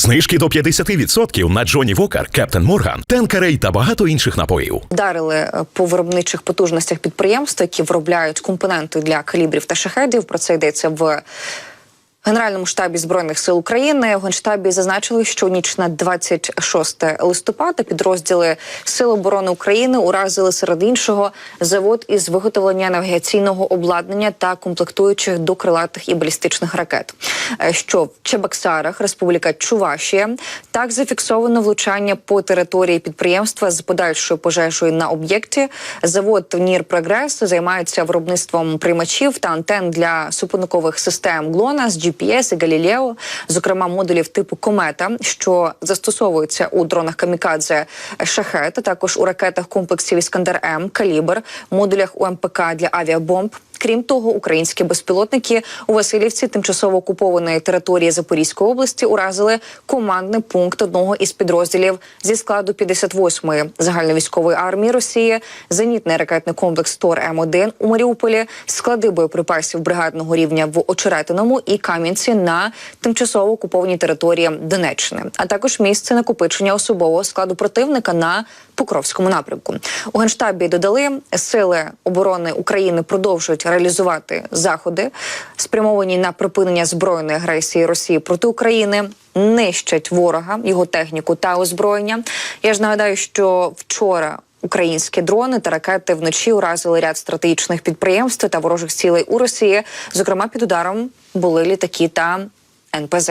Знижки до 50% на Джоні Вокер, Кептен Морган, Тенкерей та багато інших напоїв. Вдарили е, по виробничих потужностях підприємств, які виробляють компоненти для калібрів та шахедів. Про це йдеться в Генеральному штабі збройних сил України у генштабі зазначили, що ніч на 26 листопада підрозділи Сил оборони України уразили серед іншого завод із виготовлення навігаційного обладнання та комплектуючих до крилатих і балістичних ракет. Е, Що в Чебоксарах, Республіка Чувашія, так зафіксовано влучання по території підприємства з подальшою пожежею на об'єкті. Завод Нір Прогрес займається виробництвом приймачів та антен для супутникових систем ГЛОНАСС, GPS і Галілео, зокрема модулів типу Комета, що застосовуються у дронах Камікадзе Шахет, також у ракетах комплексів Іскандер М, Калібр, модулях УМПК для авіабомб. Крім того, українські безпілотники у Васильівці, тимчасово окупованої території Запорізької області, уразили командний пункт одного із підрозділів зі складу 58-ї загальновійськової армії Росії, зенітний ракетний комплекс Тор М1 у Маріуполі, склади боєприпасів бригадного рівня в Очеретиному і Кам'янці на тимчасово окупованій території Донеччини, а також місце накопичення особового складу противника на Покровському напрямку. У генштабі додали сили оборони України продовжують реалізувати заходи, спрямовані на припинення збройної агресії Росії проти України. Нищать ворога, його техніку та озброєння. Я ж нагадаю, що вчора українські дрони та ракети вночі уразили ряд стратегічних підприємств та ворожих цілей у Росії. Зокрема, під ударом були літаки та НПЗ.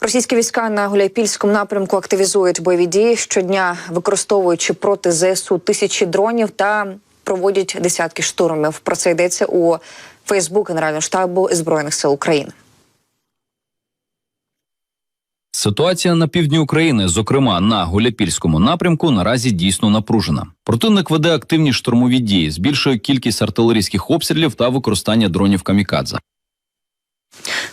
Російські війська на Гуляйпільському напрямку активізують бойові дії щодня, використовуючи проти ЗСУ тисячі дронів та проводять десятки штурмів. Про це йдеться у Фейсбук Генерального штабу збройних сил України. Ситуація на півдні України, зокрема на Гуляпільському напрямку, наразі дійсно напружена. Противник веде активні штурмові дії, збільшує кількість артилерійських обстрілів та використання дронів камікадзе.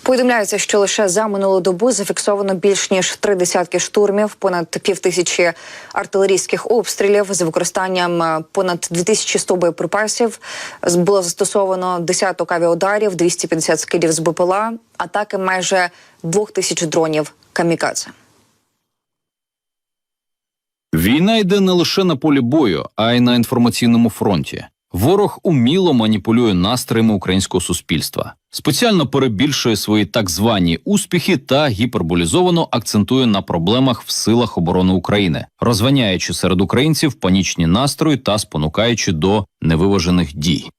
Повідомляється, що лише за минулу добу зафіксовано більш ніж три десятки штурмів, понад півтисячі артилерійських обстрілів з використанням е, понад 2100 боєприпасів. Було застосовано десяток авіаударів, 250 скидів з БПЛА, атаки майже двох тисяч дронів камікадзе. Війна йде не лише на полі бою, а й на інформаційному фронті. Ворог уміло маніпулює настроями українського суспільства, спеціально перебільшує свої так звані успіхи та гіперболізовано акцентує на проблемах в силах оборони України, розваняючи серед українців панічні настрої та спонукаючи до невиважених дій.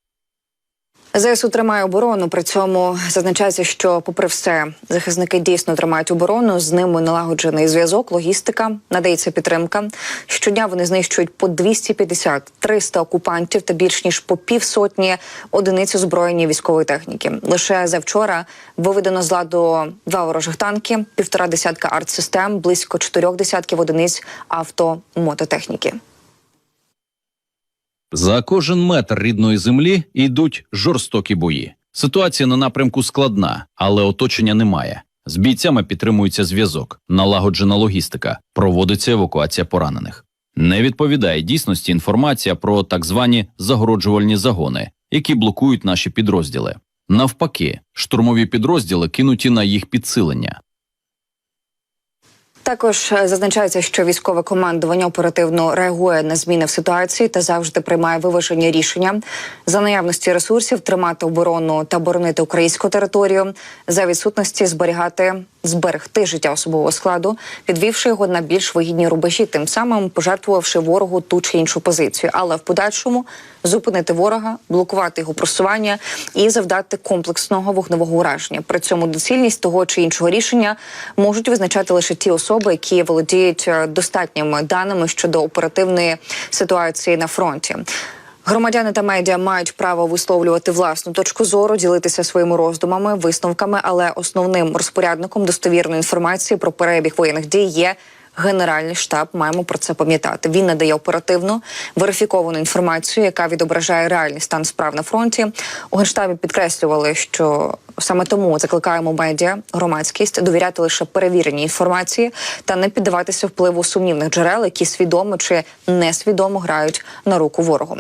ЗСУ тримає оборону. При цьому зазначається, що, попри все, захисники дійсно тримають оборону. З ними налагоджений зв'язок, логістика, надається підтримка. Щодня вони знищують по 250-300 окупантів та більш ніж по півсотні одиниць озброєння військової техніки. Лише завчора виведено з ладу два ворожих танки, півтора десятка артсистем, близько чотирьох десятків одиниць авто мототехніки. За кожен метр рідної землі йдуть жорстокі бої. Ситуація на напрямку складна, але оточення немає. З бійцями підтримується зв'язок, налагоджена логістика, проводиться евакуація поранених. Не відповідає дійсності інформація про так звані загороджувальні загони, які блокують наші підрозділи. Навпаки, штурмові підрозділи кинуті на їх підсилення. Також е, зазначається, що військове командування оперативно реагує на зміни в ситуації та завжди приймає виважені рішення. За наявності ресурсів тримати оборону та боронити українську територію, за відсутності зберігати зберегти життя особового складу, підвівши його на більш вигідні рубежі, тим самим пожертвувавши ворогу ту чи іншу позицію, але в подальшому зупинити ворога, блокувати його просування і завдати комплексного вогневого ураження. При цьому доцільність того чи іншого рішення можуть визначати лише ті особи, які володіють е, достатніми даними щодо оперативної ситуації на фронті. Громадяни та медіа мають право висловлювати власну точку зору, ділитися своїми роздумами, висновками, але основним розпорядником достовірної інформації про перебіг воєнних дій є Генеральний штаб. Маємо про це пам'ятати. Він надає оперативну верифіковану інформацію, яка відображає реальний стан справ на фронті. У генштабі підкреслювали, що саме тому закликаємо медіа, громадськість довіряти лише перевіреній інформації та не піддаватися впливу сумнівних джерел, які свідомо чи несвідомо грають на руку ворогу.